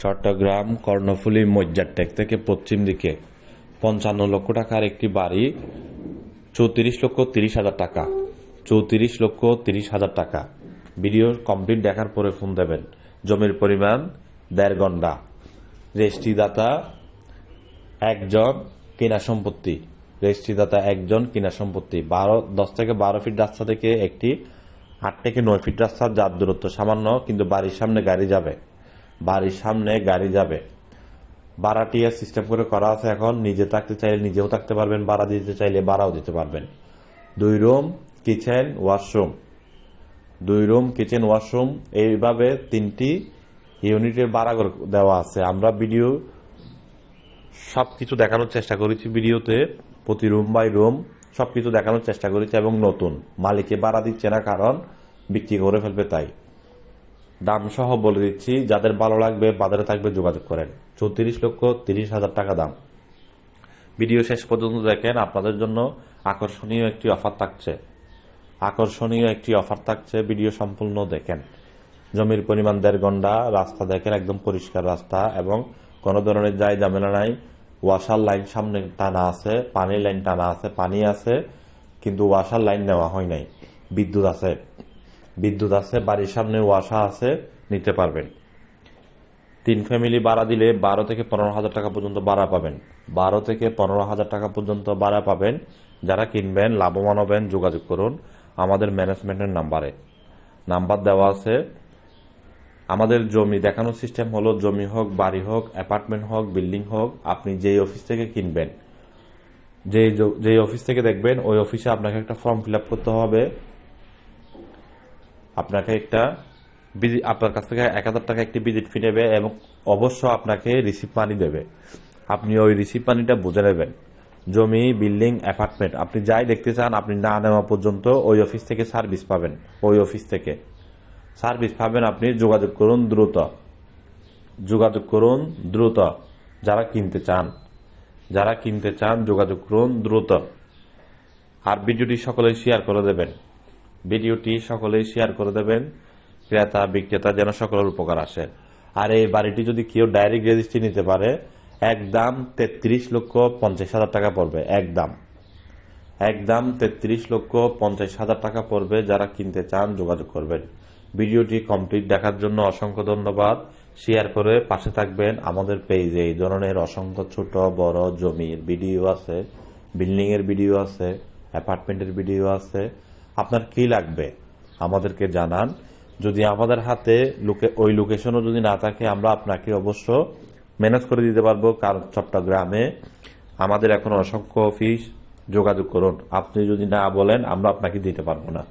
চট্টগ্রাম, কর্ণফুলী মজ্জারটেক থেকে পশ্চিম দিকে। পঞ্চান্ন লক্ষ টাকার একটি বাড়ি, চৌত্রিশ লক্ষ তিরিশ হাজার টাকা। চৌত্রিশ লক্ষ তিরিশ হাজার টাকা। ভিডিও কমপ্লিট দেখার পরে ফোন দেবেন। জমির পরিমাণ, দেড় ঘণ্টা। রেজিস্ট্রিদাতা একজন, কিনা সম্পত্তি। রেজিস্ট্রিদাতা একজন, কিনা সম্পত্তি। বারো, দশ থেকে বারো ফিট রাস্তা থেকে একটি আট থেকে নয় ফিট রাস্তার যার দূরত্ব সামান্য, কিন্তু বাড়ির সামনে গাড়ি যাবে। বাড়ির সামনে গাড়ি যাবে। ভাড়াটিয়া সিস্টেম করে করা আছে এখন, নিজে থাকতে চাইলে নিজেও থাকতে পারবেন, ভাড়া দিতে চাইলে ভাড়াও দিতে পারবেন। দুই রুম কিচেন ওয়াশরুম দুই রুম কিচেন ওয়াশরুম এইভাবে তিনটি ইউনিটের ভাড়া দেওয়া আছে। আমরা ভিডিও সব কিছু দেখানোর চেষ্টা করেছি ভিডিওতে প্রতি রুম বাই রুম সব কিছু দেখানোর চেষ্টা করেছি এবং নতুন। মালিকে ভাড়া দিচ্ছে না কারণ বিক্রি করে ফেলবে তাই। দাম সহ বলে দিচ্ছি, যাদের ভালো লাগবে, বাজারে থাকবে, যোগাযোগ করেন। চৌত্রিশ লক্ষ তিরিশ হাজার টাকা দাম। ভিডিও শেষ পর্যন্ত দেখেন, আপনাদের জন্য আকর্ষণীয় একটি অফার থাকছে। আকর্ষণীয় একটি অফার থাকছে, ভিডিও সম্পূর্ণ দেখেন। জমির পরিমাণ দেড় ঘণ্টা, রাস্তা দেখেন, একদম পরিষ্কার রাস্তা এবং কোনো ধরনের যাই ঝামেলা নাই। ওয়াশার লাইন সামনে টানা আছে, পানির লাইন টানা আছে, পানি আছে, কিন্তু ওয়াশার লাইন নেওয়া হয় নাই। বিদ্যুৎ আছে। বিদ্যুৎ আছে, বাড়ির সামনে ওয়াশা আছে, নিতে পারবেন। তিন ফ্যামিলি ভাড়া দিলে বারো থেকে পনেরো হাজার টাকা পর্যন্ত ভাড়া পাবেন। বারো থেকে পনেরো হাজার টাকা পর্যন্ত ভাড়া পাবেন। যারা কিনবেন, লাভবান হবেন, যোগাযোগ করুন আমাদের ম্যানেজমেন্টের নাম্বারে। নাম্বার দেওয়া আছে। আমাদের জমি দেখানোর সিস্টেম হলো, জমি হোক, বাড়ি হোক, অ্যাপার্টমেন্ট হোক, বিল্ডিং হোক, আপনি যেই অফিস থেকে কিনবেন, যেই যেই অফিস থেকে দেখবেন, ওই অফিসে আপনাকে একটা ফর্ম ফিল করতে হবে। আপনাকে একটা আপনার কাছ থেকে এক হাজার টাকা একটি ভিজিট ফি নেবে এবং অবশ্য আপনাকে রিসিভ মানি দেবে। আপনি ওই রিসিভ মানিটা বুঝে নেবেন। জমি বিল্ডিং অ্যাপার্টমেন্ট আপনি যাই দেখতে চান, আপনি না নেওয়া পর্যন্ত ওই অফিস থেকে সার্ভিস পাবেন। ওই অফিস থেকে। সার্ভিস পাবেন আপনি, যোগাযোগ করুন দ্রুত। যোগাযোগ করুন দ্রুত। যারা কিনতে চান, যারা কিনতে চান, যোগাযোগ করুন দ্রুত। আর ভিডিওটি সকলে শেয়ার করে দেবেন। ভিডিওটি সকলেই শেয়ার করে দেবেন। ক্রেতা, বিক্রেতা যেন সকলের উপকার আসে। আর এই বাড়িটি যদি কেউ ডাইরেক্ট রেজিস্ট্রি নিতে পারে, একদম তেত্রিশ লক্ষ পঞ্চাশ হাজার টাকা পড়বে, একদম। একদম তেত্রিশ লক্ষ পঞ্চাশ হাজার টাকা পড়বে যারা কিনতে চান, যোগাযোগ করবেন। ভিডিওটি কমপ্লিট দেখার জন্য অসংখ্য ধন্যবাদ। শেয়ার করে পাশে থাকবেন। আমাদের পেজে এই ধরনের অসংখ্য ছোট, বড় জমির ভিডিও আছে বিল্ডিং এর ভিডিও আছে অ্যাপার্টমেন্টের ভিডিও আছে। আপনার কি লাগবে? আমাদেরকে জানান। যদি আমাদের হাতে লোকে ওই লোকেশনও যদি না থাকে, আমরা আপনাকে অবশ্য ম্যানেজ করে দিতে পারব কারণ চট্টগ্রামে। আমাদের এখন অসংখ্য অফিস, যোগাযোগ করুন। আপনি যদি না বলেন, আমরা আপনাকে দিতে পারব না।